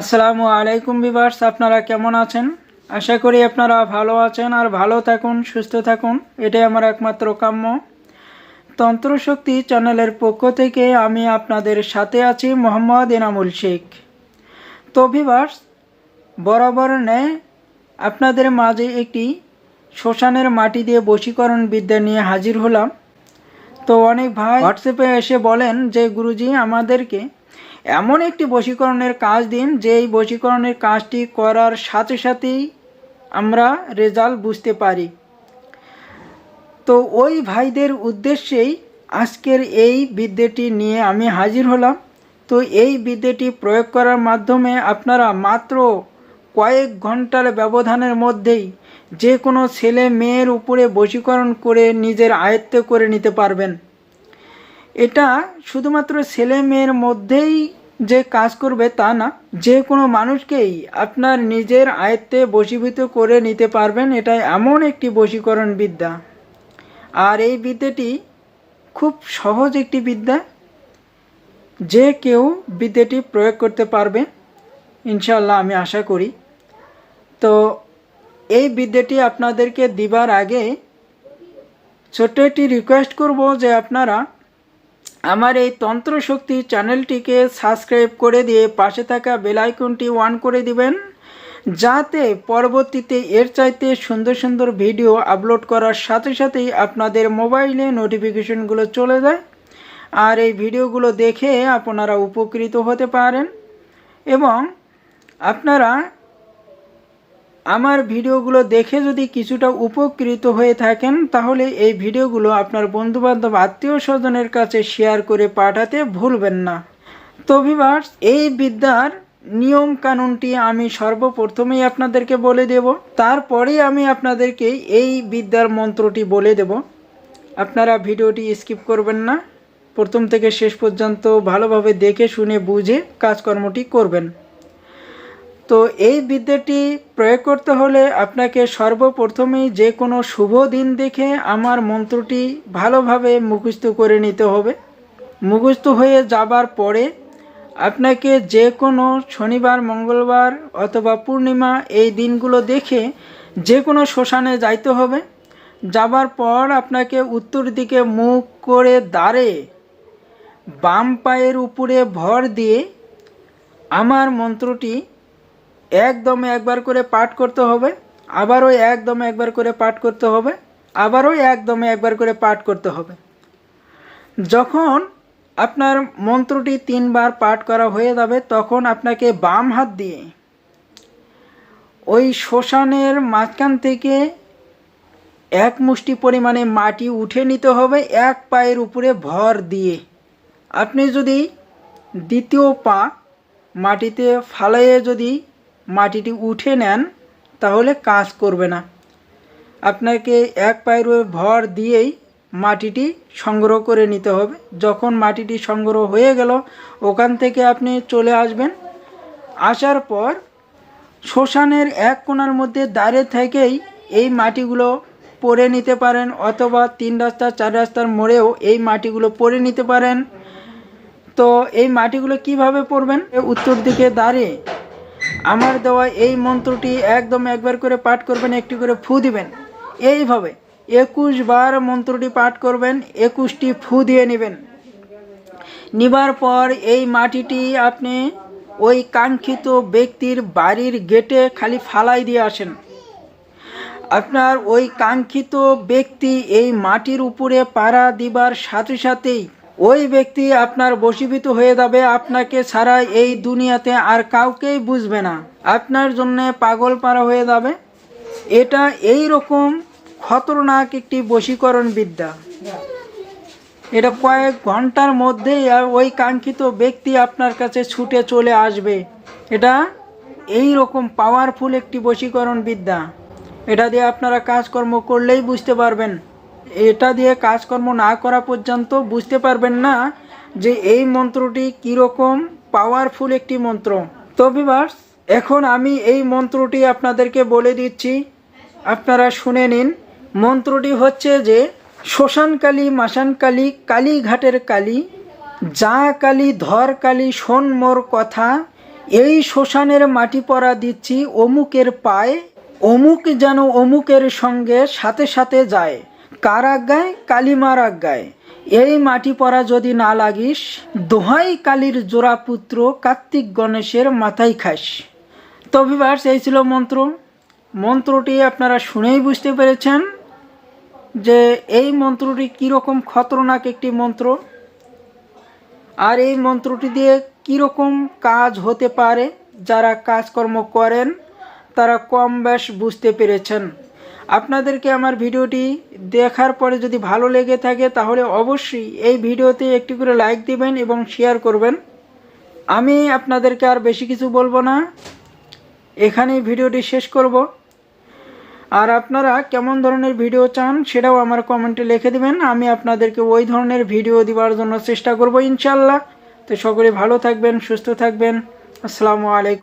আসসালামু আলাইকুম বিভার্স আপনারা কেমন আছেন? আশা করি আপনারা ভালো আছেন আর ভালো থাকুন, সুস্থ থাকুন। এটাই আমার একমাত্র কাম্য। তন্ত্রশক্তি চ্যানেলের পক্ষ থেকে আমি আপনাদের সাথে আছি মোহাম্মদ এনামুল শেখ। তো ভিভার্স বরাবর নেয় আপনাদের মাঝে একটি শ্মশানের মাটি দিয়ে বশীকরণ বিদ্যা নিয়ে হাজির হলাম। তো অনেক ভাই হোয়াটসঅ্যাপে এসে বলেন যে, গুরুজি, আমাদেরকে এমন একটি বশীকরণের কাজ দিন যে এই বশীকরণের কাজটি করার সাথে সাথেই আমরা রেজাল্ট বুঝতে পারি। তো ওই ভাইদের উদ্দেশ্যেই আজকের এই বিদ্যাটি নিয়ে আমি হাজির হলাম। তো এই বিদ্যাটি প্রয়োগ করার মাধ্যমে আপনারা মাত্র কয়েক ঘণ্টার ব্যবধানের মধ্যেই যে কোনো ছেলে মেয়ের উপরে বশীকরণ করে নিজের আয়ত্ত করে নিতে পারবেন। এটা শুধুমাত্র ছেলে মেয়ের মধ্যেই যে কাজ করবে তা না, যে কোনো মানুষকেই আপনার নিজের আয়ত্তে বশীভূত করে নিতে পারবেন এটা এমন একটি বশীকরণ বিদ্যা। আর এই বিদ্যাটি খুব সহজ একটি বিদ্যা। যে কেউ বিদ্যাটি প্রয়োগ করতে পারবে ইনশাল্লাহ আমি আশা করি। তো এই বিদ্যাটি আপনাদেরকে দিবার আগে ছোট্ট একটি রিকোয়েস্ট করব যে আপনারা আমার এই তন্ত্রশক্তি চ্যানেলটিকে সাবস্ক্রাইব করে দিয়ে পাশে থাকা বেল আইকনটি অন করে দিবেন, যাতে পরবর্তীতে এর চাইতে সুন্দর সুন্দর ভিডিও আপলোড করার সাথে সাথেই আপনাদের মোবাইলে নোটিফিকেশনগুলো চলে যায়। আর এই ভিডিওগুলো দেখে আপনারা উপকৃত হতে পারেন এবং আপনারা আমার ভিডিওগুলো দেখে যদি কিছুটা উপকৃত হয়ে থাকেন, তাহলে এই ভিডিওগুলো আপনার বন্ধুবান্ধব, আত্মীয় স্বজনের কাছে শেয়ার করে পাঠাতে ভুলবেন না। তো ভিভার্স এই বিদ্যার নিয়ম কানুনটি আমি সর্বপ্রথমেই আপনাদেরকে বলে দেব। তারপরেই আমি আপনাদেরকে এই বিদ্যার মন্ত্রটি বলে দেব। আপনারা ভিডিওটি স্কিপ করবেন না। প্রথম থেকে শেষ পর্যন্ত ভালোভাবে দেখে, শুনে, বুঝে কাজকর্মটি করবেন। তো এই বিদ্যাটি প্রয়োগ করতে হলে আপনাকে সর্বপ্রথমেই যে কোনো শুভ দিন দেখে আমার মন্ত্রটি ভালোভাবে মুখস্থ করে নিতে হবে। মুখস্থ হয়ে যাবার পরে আপনাকে যে কোনো শনিবার, মঙ্গলবার অথবা পূর্ণিমা এই দিনগুলো দেখে যে কোনো শ্মশানে যাইতে হবে। যাবার পর আপনাকে উত্তর দিকে মুখ করে দাঁড়ে বাম পায়ের উপরে ভর দিয়ে আমার মন্ত্রটি একদমে একবার করে পাঠ করতে হবে, আবারও একদমে একবার করে পাঠ করতে হবে, আবারও একদমে একবার করে পাঠ করতে হবে। যখন আপনার মন্ত্রটি তিনবার পাঠ করা হয়ে যাবে, তখন আপনাকে বাম হাত দিয়ে ওই শ্মশানের মাঝখান থেকে এক মুষ্টি পরিমাণে মাটি উঠে নিতে হবে, এক পায়ের উপরে ভর দিয়ে। আপনি যদি দ্বিতীয় পা মাটিতে ফালাইয়ে যদি মাটিটি উঠে নেন, তাহলে কাজ করবে না। আপনাকে এক পায়ের ভর দিয়েই মাটিটি সংগ্রহ করে নিতে হবে। যখন মাটিটি সংগ্রহ হয়ে গেল, ওখান থেকে আপনি চলে আসবেন। আসার পর শ্মশানের এক কোণার মধ্যে দাঁড়িয়ে থেকেই এই মাটিগুলো পরে নিতে পারেন, অথবা তিন রাস্তা, চার রাস্তার মোড়েও এই মাটিগুলো পরে নিতে পারেন। তো এই মাটিগুলো কীভাবে পড়বেন? উত্তর দিকে দাঁড়িয়ে আমার দেওয়া এই মন্ত্রটি একদম একবার করে পাঠ করবেন, একটি করে ফু দিবেন। এইভাবে একুশ বার মন্ত্রটি পাঠ করবেন, একুশটি ফু দিয়ে নেবেন। নিবার পর এই মাটিটি আপনি ওই কাঙ্ক্ষিত ব্যক্তির বাড়ির গেটে খালি ফালাই দিয়ে আসেন। আপনার ওই কাঙ্ক্ষিত ব্যক্তি এই মাটির উপরে পাড়া দিবার সাথে সাথেই ওই ব্যক্তি আপনার বশীভূত হয়ে যাবে, আপনাকে ছাড়া এই দুনিয়াতে আর কাউকেই বুঝবে না। আপনার জন্য পাগল পাড়া হয়ে যাবে। এটা এই রকম খতরনাক একটি বশীকরণ বিদ্যা। এটা কয়েক ঘণ্টার মধ্যেই ওই কাঙ্ক্ষিত ব্যক্তি আপনার কাছে ছুটে চলে আসবে। এটা এই রকম পাওয়ারফুল একটি বশীকরণ বিদ্যা। এটা দিয়ে আপনারা কাজকর্ম করলেই বুঝতে পারবেন। এটা দিয়ে কাজকর্ম না করা পর্যন্ত বুঝতে পারবেন না যে এই মন্ত্রটি কীরকম পাওয়ারফুল একটি মন্ত্র। তো বিভার্স এখন আমি এই মন্ত্রটি আপনাদেরকে বলে দিচ্ছি, আপনারা শুনে নিন। মন্ত্রটি হচ্ছে যে শ্মশানকালী মাসানকালী কালীঘাটের কালী যা কালী, ধর কালী, শোন মোর কথা, এই শ্মশানের মাটি পরা দিচ্ছি অমুকের পায়ে, অমুক যেন অমুকের সঙ্গে সাথে সাথে যায়। কার আজ্ঞায় কালিমার আজ্ঞায় এই মাটি পরা যদি না লাগিস, দোহাই কালীর জোড়া পুত্র কার্তিক গণেশের মাথায় খাস। তো ভিভার্স এই ছিল মন্ত্র। মন্ত্রটি আপনারা শুনেই বুঝতে পেরেছেন যে এই মন্ত্রটি কীরকম খতরনাক একটি মন্ত্র। আর এই মন্ত্রটি দিয়ে কীরকম কাজ হতে পারে, যারা কাজকর্ম করেন, তারা কম বেশ বুঝতে পেরেছেন। আপনাদেরকে আমার ভিডিওটি দেখার পরে যদি ভালো লেগে থাকে, তাহলে অবশ্যই এই ভিডিওতে একটি করে লাইক দিবেন এবং শেয়ার করবেন। আমি আপনাদেরকে আর বেশি কিছু বলব না। এখানেই ভিডিওটি শেষ করব। আর আপনারা কেমন ধরনের ভিডিও চান সেটাও আমার কমেন্টে লিখে দিবেন। আমি আপনাদেরকে ওই ধরনের ভিডিও দেওয়ার জন্য চেষ্টা করব ইনশাল্লাহ তো সকলে ভালো থাকবেন, সুস্থ থাকবেন। আসসালামু আলাইকুম।